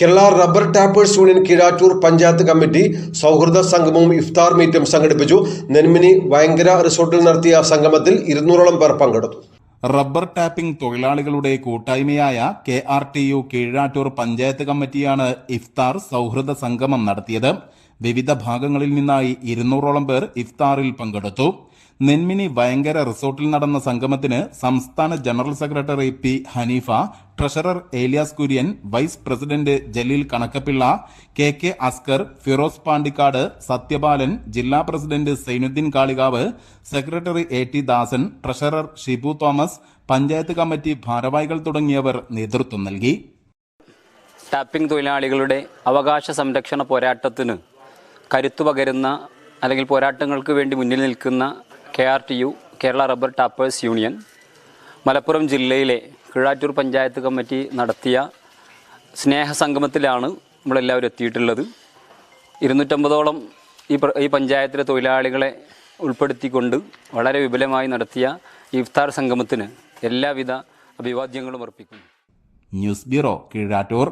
Kerala rubber tappers union Keezhattur panchayat committee സൗഹൃദ സംഗമവും ഇഫ്താർ മീറ്റും സംഘടിപ്പിച്ചു. നെന്മിനി വയങ്കര റിസോർട്ടിൽ നടത്തിയ സംഗമത്തിൽ ഇരുന്നൂറോളം പേർ പങ്കെടുത്തു. റബ്ബർ ടാപ്പിംഗ് തൊഴിലാളികളുടെ കൂട്ടായ്മയായ K R T U Keezhattur panchayat കമ്മിറ്റിയാണ് ഇഫ്താർ സൗഹൃദ സംഗമം നടത്തിയത്. വിവിധ ഭാഗങ്ങളിൽ നിന്നായി ഇരുന്നൂറോളം പേർ ഇഫ്താറിൽ പങ്കെടുത്തു. നെന്മിനി ഭയങ്കര റിസോർട്ടിൽ നടന്ന സംഗമത്തിന് സംസ്ഥാന general secretary P Haneefa treasurer Eliyas Kurian vice president Jaleel Kanakkappilla K K Askar Firoz Pandikkad Sathyapalan ജില്ലാ president Sainuddeen Kalikavu secretary A T Dasan treasurer Shibu Thomas panchayat committee ഭാരവാഹികൾ തുടങ്ങിയവർ നേതൃത്വം നൽകി. ടാപ്പിംഗ് തൊഴിലാളികളുടെ അവകാശ സംരക്ഷണ പോരാട്ടത്തിന് കരുത്തു പകരുന്ന അല്ലെങ്കിൽ പോരാട്ടങ്ങൾക്ക് വേണ്ടി മുന്നിൽ നിൽക്കുന്ന K R T U Kerala rubber tappers union Malappuram ജില്ലയിലെ കിഴാറ്റൂർ പഞ്ചായത്ത് കമ്മിറ്റി നടത്തിയ സ്നേഹസംഗമത്തിലാണ് നമ്മളെല്ലാവരും എത്തിയിട്ടുള്ളത്. ഇരുന്നൂറ്റമ്പതോളം ഈ ഈ പഞ്ചായത്തിലെ തൊഴിലാളികളെ ഉൾപ്പെടുത്തിക്കൊണ്ട് വളരെ വിപുലമായി നടത്തിയ ഇഫ്താർ സംഗമത്തിന് എല്ലാവിധ അഭിവാദ്യങ്ങളും അർപ്പിക്കുന്നു. News bureau Kizhattur.